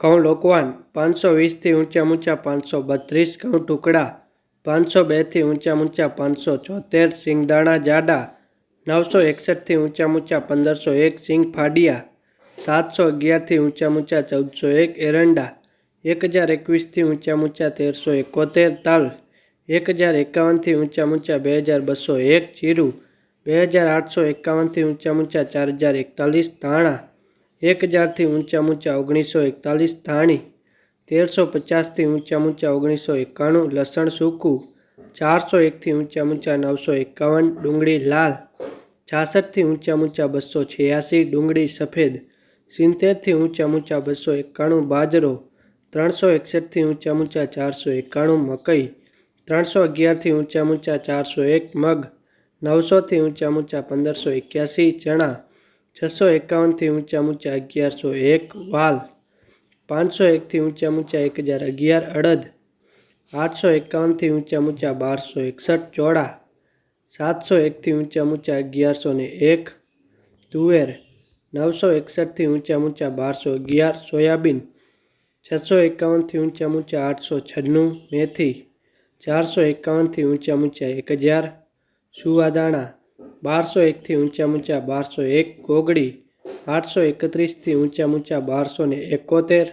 ઘઉં લોકવાન, પાંચસો વીસથી ઊંચા ઊંચા પાંચસો બત્રીસ, ઘઉં ટુકડા, પાંચસો બેથી ઊંચા ઊંચા પાંચસો છોતેર સિંગદાણા જાડા, નવસો એકસઠથી ઊંચા ઊંચા પંદરસો એક, સિંગ ફાડિયા, સાતસો અગિયારથી ઊંચા ઊંચા ચૌદસો એક, એરંડા, એક હજાર એકવીસથી ઊંચા ઊંચા તેરસો એકોતેર, તલ, એક હજાર એકાવનથી ઊંચા ઊંચા બે હજાર બસો એક, જીરું, બે હજાર આઠસો એકાવનથી ઊંચા ઊંચા ચાર હજાર એકતાલીસ, ધાણા એક હજારથી ઊંચા ઊંચા ઓગણીસો એકતાલીસ ધાણી, તેરસો પચાસથી ઊંચા ઊંચા ઓગણીસો એકાણું, લસણ સૂકું, ચારસો એકથી ઊંચા ઊંચા નવસો એકાવન, ડુંગળી લાલ, છાસઠથી ઊંચા ઊંચા બસો છ્યાસી, ડુંગળી સફેદ, સિત્તેરથી ઊંચા ઊંચા બસો એકાણું બાજરો, ત્રણસો એકસઠથી ઊંચા ઊંચા ચારસો એકાણું મકઈ, ત્રણસો અગિયારથી ઊંચા ઊંચા ચારસો એક મગ, નવસોથી ઊંચા ઊંચા પંદરસો એક્યાસી ચણા છસો એકાવનથી ઊંચા ઊંચા અગિયારસો એક વાલ પાંચસો એકથી ઊંચા ઊંચા એક હજાર અગિયાર અડદ આઠસો એકાવનથી ઊંચા ઊંચા બારસો એકસઠ ચોળા સાતસો એકથી ઊંચા ઊંચા અગિયારસો ને એક તુવેર નવસો એકસઠથી ઊંચા ઊંચા બારસો અગિયાર સોયાબીન છસો એકાવનથી ઊંચા ઊંચા આઠસો છન્નું મેથી ચારસો એકાવનથી ઊંચા ઊંચા એક હજાર સુવાદાણા બારસો એકથી ઊંચા ઊંચા બારસો એક કોગડી આઠસો એકત્રીસથી ઊંચા ઊંચા બારસો ને એકોતેર